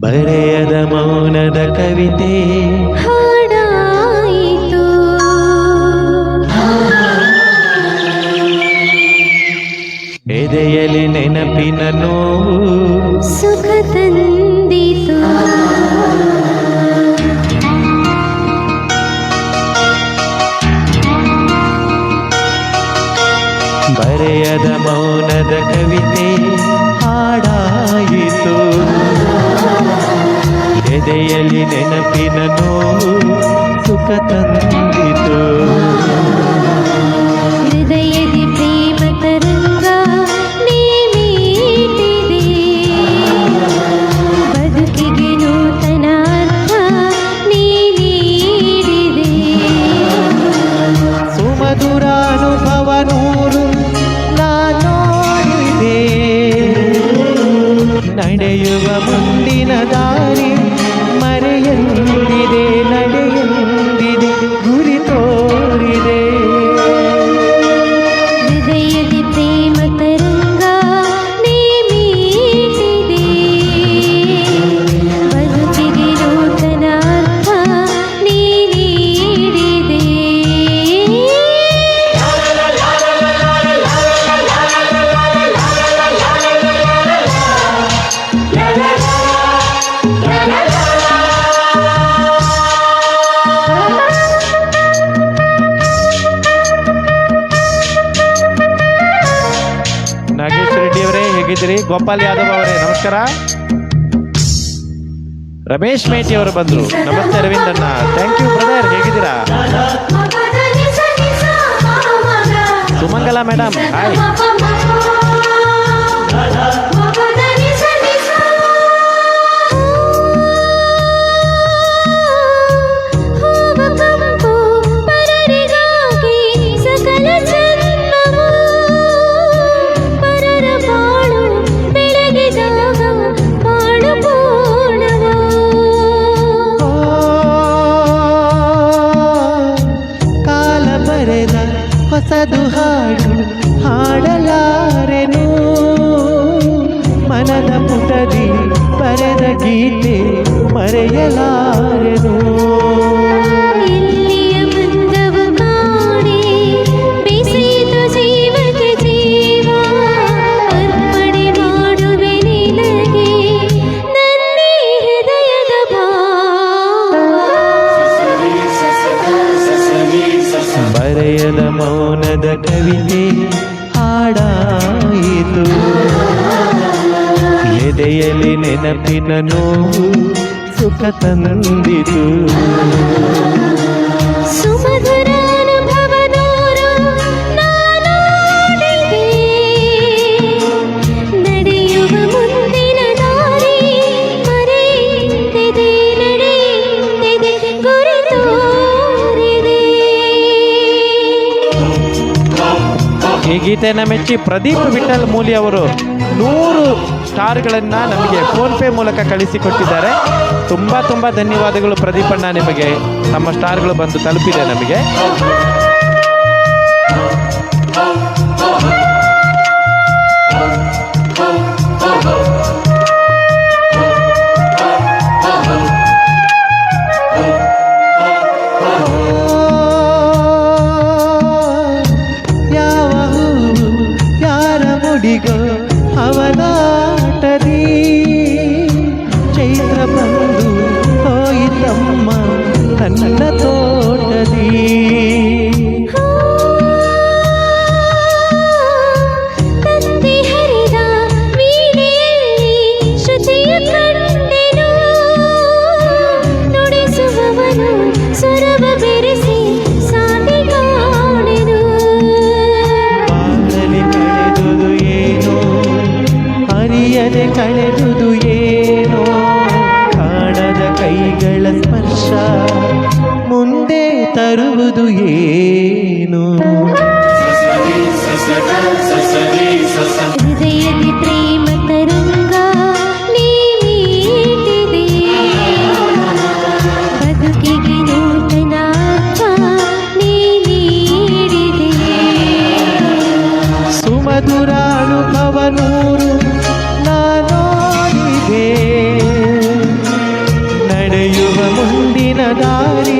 ಬರೆಯದ ಮೌನದ ಕವಿತೆ. ಹಾಡಾಯಿತು. ಎದೆಯಲ್ಲಿ ನೆನಪಿನ ನೋವು. ಸುಖ ತಂದಿತು. ಬರೆಯದ ಮೌನದ ಕವಿತೆ. ಎದೆಯಲಿ ನೆನಪಿನ ನೋವು ಸುಖ ತಂದಿತು. ಹೃದಯದಿ ಪ್ರೇಮ ತರಂಗ ನೀ ಮೀಟಿದೆ. ಬದುಕಿಗೆ ನೂತನ ಅರ್ಥ ನೀಡಿದೆ. ಸುಮಧುರ ಅನುಭವ ನೂರು ನಡೆಯುವ ಮುಂದಿನ ದಾರಿ রে ಹೇಗಿದ್ದೀರಿ ಗೋಪಾಲ್ ಯಾದವ್ ಅವರೇ ನಮಸ್ಕಾರ. ರಮೇಶ್ ಮೇಟಿ ಅವರು ಬಂದರು. ನಮಸ್ತೆ ಅರವಿಂದ್ ಅಣ್ಣ ಥ್ಯಾಂಕ್ ಯು ಬ್ರದರ್ ಹೇಗಿದ್ದೀರಾ ಸುಮಂಗಲ ಮೇಡಮ್ ಹಾಯ್ ಹೊಸದು ಹಾಡು ಹಾಡಲಾರೆನು ಮನದ ಪುಟದಿ ಬರೆದ ಗೀತೆ ಮರೆಯಲಾರೆನು ಕವಿತೆ ಹಾಡಾಯಿತು. ಎದೆಯಲ್ಲಿ ನೆನಪಿನ ನೋವು ಸುಖ ತಂದಿತು. ಸುಮಧುರ ಗೀತೆಯನ್ನು ಮೆಚ್ಚಿ ಪ್ರದೀಪ್ ವಿಠಲ್ ಮೂಲಿ ಅವರು ನೂರು ಸ್ಟಾರ್ಗಳನ್ನು ನಮಗೆ ಫೋನ್ಪೇ ಮೂಲಕ ಕಳಿಸಿಕೊಟ್ಟಿದ್ದಾರೆ. ತುಂಬ ತುಂಬ ಧನ್ಯವಾದಗಳು ಪ್ರದೀಪಣ್ಣ ನಿಮಗೆ. ನಮ್ಮ ಸ್ಟಾರ್ಗಳು ಬಂದು ತಲುಪಿದೆ ನಮಗೆ. అడిగో అవలాటది చైత్రబంధు పోయితమ్మ తన్న తోటది ಹರಿದ ಮೀನೆಯಲ್ಲಿ ಶುಚಿಯುತ ಏನು ಹೃದಯದಿ ಪ್ರೇಮ ತರಂಗ ಬದುಕಿಗೆ ನೂತನಾಥ ನೀಡಿದೆ ಸುಮಧುರಾನುಭವನೂರು ನಡೆಯುವ ಮುಂದಿನ ದಾರಿ